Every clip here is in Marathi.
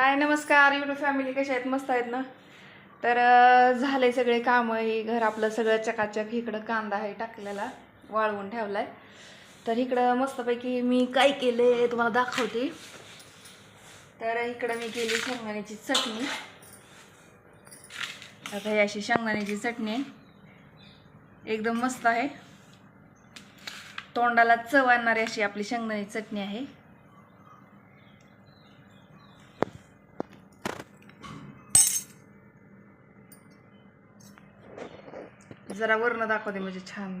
हाय नमस्कार. युट्यूब फॅमिली कशा आहेत? मस्त आहेत ना? तर झाले सगळे कामं. हे घर आपलं सगळं चकाचक. इकडं कांदा आहे टाकलेला. वाळवून ठेवला आहे तर इकडं मस्तपैकी मी काय केले तुम्हाला दाखवते. तर इकडं मी केली शेंगदाण्याची चटणी. आता ही अशी शेंगदाण्याची चटणी आहे. एकदम मस्त आहे. तोंडाला चव आणणारी अशी आपली शेंगदाण्याची चटणी आहे. जरा वरनं दाखवते म्हणजे छान.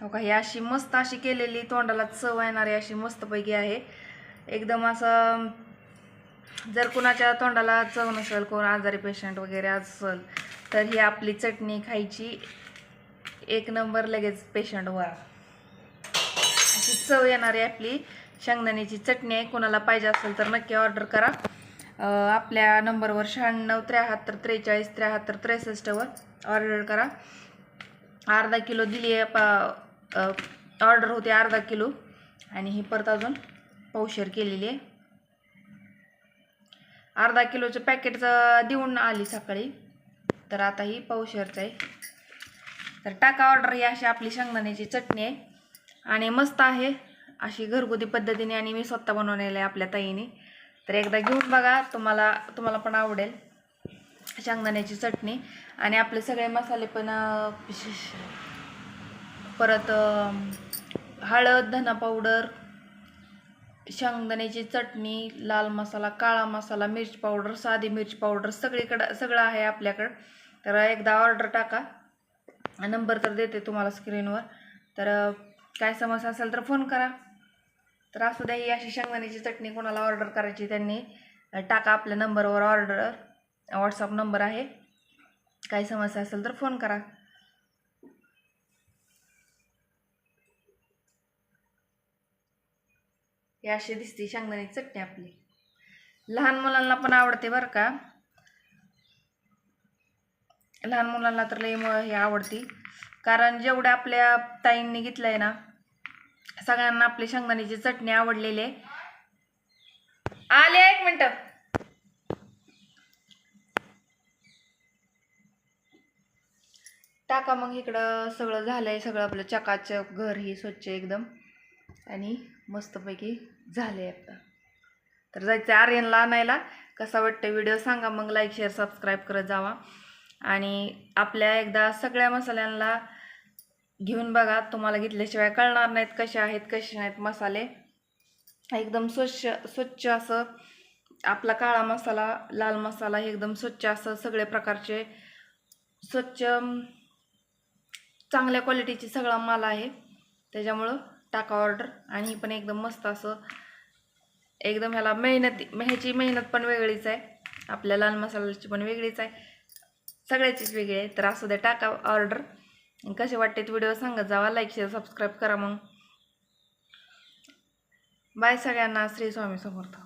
हो का ही अशी मस्त अशी केलेली तोंडाला चव येणारी अशी मस्तपैकी आहे. एकदम असं जर कुणाच्या तोंडाला चव नसेल कोण आजारी पेशंट वगैरे असेल तर ही आपली चटणी खायची एक नंबर लगेच पेशंट वर. अशी चव येणारी आपली शेंगदाण्याची चटणी आहे. कुणाला पाहिजे असेल तर नक्की ऑर्डर करा. आपल्या नंबरवर शहाण्णव त्र्याहत्तर त्रेचाळीस त्र्याहत्तर त्रेसष्टवर ऑर्डर करा. अर्धा किलो दिली आहे ऑर्डर होती अर्धा किलो. आणि ही परत अजून पौशेर केलेली आहे. अर्धा किलोचं पॅकेटचं देऊन आली सकाळी. तर आता ही पावशेरचं आहे. तर टाका ऑर्डर ही अशी आपली शेंगदाण्याची चटणी आहे. आणि मस्त आहे अशी घरगुती पद्धतीने आणि मी स्वतः बनवलेलं आहे आपल्या ताईने. तर एकदा घेऊन बघा तुम्हाला तुम्हाला पण आवडेल शेंगदाण्याची चटणी. आणि आपले सगळे मसाले पण विशेष परत हळद धना पावडर शेंगदाण्याची चटणी लाल मसाला काळा मसाला मिरची पावडर साधी मिरची पावडर सगळीकडं सगळं आहे आपल्याकडं. तर एकदा ऑर्डर टाका. नंबर तर देते तुम्हाला स्क्रीनवर. तर काय समस्या असेल तर फोन करा. तर असू द्या ही अशी शेंगदाण्याची चटणी कोणाला ऑर्डर करायची त्यांनी टाका आपल्या नंबरवर ऑर्डर व्हॉट्सअप नंबर आहे. काही समस्या असेल तर फोन करा. हे अशी दिसते शेंगदाण्याची चटणी आपली. लहान मुलांना पण आवडते बरं का. लहान मुलांना तर लई हे आवडती. कारण जेवढ्या आपल्या ताईंनी घेतलं आहे ना सगळ्यांना आपली शेंगदाण्याची चटणी आवडलेली आहे. आले एक मिनटं. टाका मग इकडं सगळं झालंय सगळं आपलं चकाचक घर ही स्वच्छ एकदम. आणि मस्तपैकी झाले आता. तर जायचं आर्यनला आणायला. कसा वाटतं व्हिडिओ सांगा मग लाईक शेअर सबस्क्राईब करत जावा. आणि आपल्या एकदा सगळ्या मसाल्यांना घेऊन बघा तुम्हाला घेतल्याशिवाय कळणार नाहीत कसे आहेत कसे नाहीत मसाले. एकदम स्वच्छ स्वच्छ असं आपला काळा मसाला लाल मसाला हे एकदम स्वच्छ असं सगळे प्रकारचे स्वच्छ चांगल्या क्वालिटीची सगळा माल आहे. त्याच्यामुळं टाका ऑर्डर आणि ही पण एकदम मस्त असं एकदम ह्याला मेहनती ह्याची मेहनत पण वेगळीच आहे. आपल्या लाल मसाल्याची पण वेगळीच आहे. सगळ्याचीच वेगळी आहे. तर असू द्या टाका ऑर्डर. कसे वाटते व्हिडिओ सांगत जावा लाईक शेअर सबस्क्राईब करा मग. बाय सगळ्यांना श्री स्वामी समर्थ.